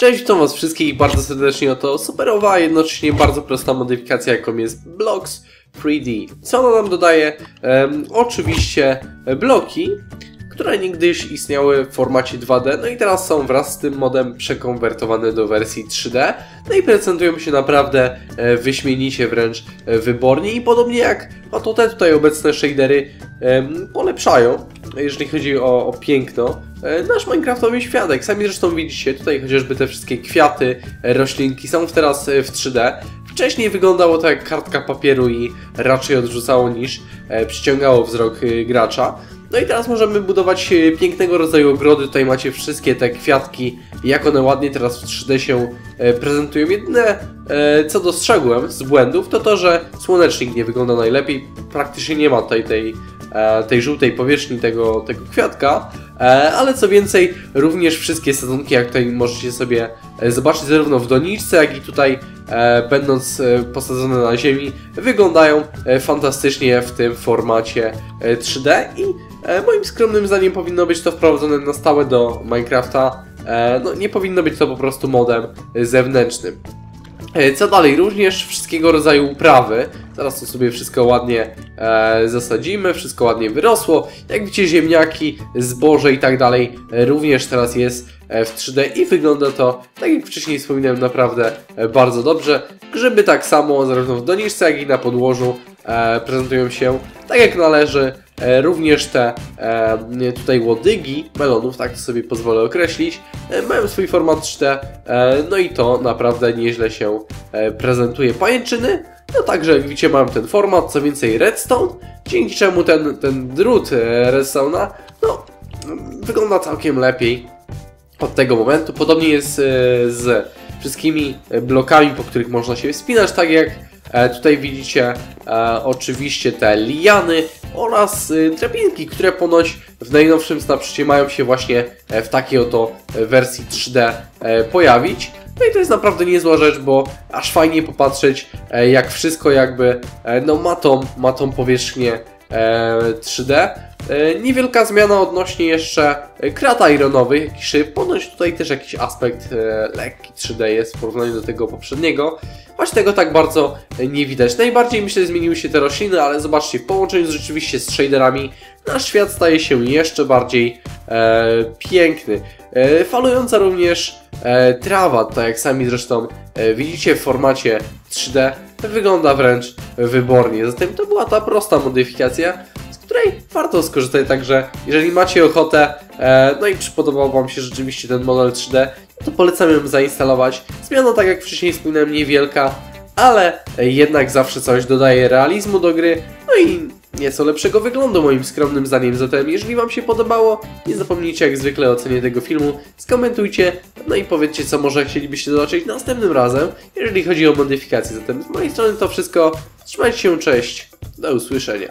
Cześć, witam was wszystkich bardzo serdecznie. Oto superowa, jednocześnie bardzo prosta modyfikacja, jaką jest Blocks 3D. Co ona nam dodaje? Oczywiście bloki, które niegdyś istniały w formacie 2D, no i teraz są wraz z tym modem przekonwertowane do wersji 3D, no i prezentują się naprawdę e, wyśmienicie, wręcz e, wybornie i podobnie jak oto te tutaj obecne shadery em, polepszają, jeżeli chodzi o, o piękno, e, nasz minecraftowy świat. Jak sami zresztą widzicie, tutaj chociażby te wszystkie kwiaty, e, roślinki są teraz e, w 3D. Wcześniej wyglądało to jak kartka papieru i raczej odrzucało niż przyciągało wzrok gracza. No i teraz możemy budować pięknego rodzaju ogrody. Tutaj macie wszystkie te kwiatki, jak one ładnie teraz w 3D się prezentują. Jedyne, co dostrzegłem z błędów, to to, że słonecznik nie wygląda najlepiej. Praktycznie nie ma tutaj tej, tej żółtej powierzchni tego, tego kwiatka. E, Ale co więcej, również wszystkie sadzonki, jak tutaj możecie sobie e, zobaczyć, zarówno w doniczce, jak i tutaj e, będąc e, posadzone na ziemi, wyglądają e, fantastycznie w tym formacie e, 3D i e, moim skromnym zdaniem powinno być to wprowadzone na stałe do Minecrafta. E, No, nie powinno być to po prostu modem e, zewnętrznym. E, Co dalej? Również wszystkiego rodzaju uprawy. Zaraz to sobie wszystko ładnie e, zasadzimy, wszystko ładnie wyrosło. Jak widzicie, ziemniaki, zboże i tak dalej e, również teraz jest e, w 3D i wygląda to, tak jak wcześniej wspominałem, naprawdę bardzo dobrze. Grzyby tak samo, zarówno w doniczce, jak i na podłożu e, prezentują się tak jak należy. E, również te e, tutaj łodygi melonów, tak to sobie pozwolę określić, e, mają swój format 3D, e, no i to naprawdę nieźle się prezentuje. Pajęczyny, no także jak widzicie mam ten format, co więcej redstone, dzięki czemu ten, ten drut redstone'a, no wygląda całkiem lepiej od tego momentu. Podobnie jest z wszystkimi blokami, po których można się wspinać, tak jak tutaj widzicie oczywiście te liany oraz e, drabinki, które ponoć w najnowszym snapshocie mają się właśnie e, w takiej oto e, wersji 3D e, pojawić. No i to jest naprawdę niezła rzecz, bo aż fajnie popatrzeć, jak wszystko jakby no, ma, tą, ma tą powierzchnię 3D. E, Niewielka zmiana odnośnie jeszcze e, krat ironowych, jakiś szyb. Ponoć tutaj też jakiś aspekt e, lekki 3D jest w porównaniu do tego poprzedniego. Choć tego tak bardzo e, nie widać. Najbardziej myślę zmieniły się te rośliny, ale zobaczcie, w połączeniu z, rzeczywiście z shaderami nasz świat staje się jeszcze bardziej e, piękny. E, falująca również e, trawa, tak jak sami zresztą e, widzicie w formacie 3D, wygląda wręcz wybornie. Zatem to była ta prosta modyfikacja, z której warto skorzystać. Także jeżeli macie ochotę, e, no i przypodobał Wam się rzeczywiście ten model 3D, to polecam ją zainstalować. Zmiana, tak jak wcześniej wspominałem, niewielka, ale jednak zawsze coś dodaje realizmu do gry, no i nieco lepszego wyglądu moim skromnym zdaniem. Zatem jeżeli Wam się podobało, nie zapomnijcie jak zwykle o ocenie tego filmu, skomentujcie, no i powiedzcie co może chcielibyście zobaczyć następnym razem, jeżeli chodzi o modyfikacje. Zatem z mojej strony to wszystko. Trzymajcie się, cześć, do usłyszenia.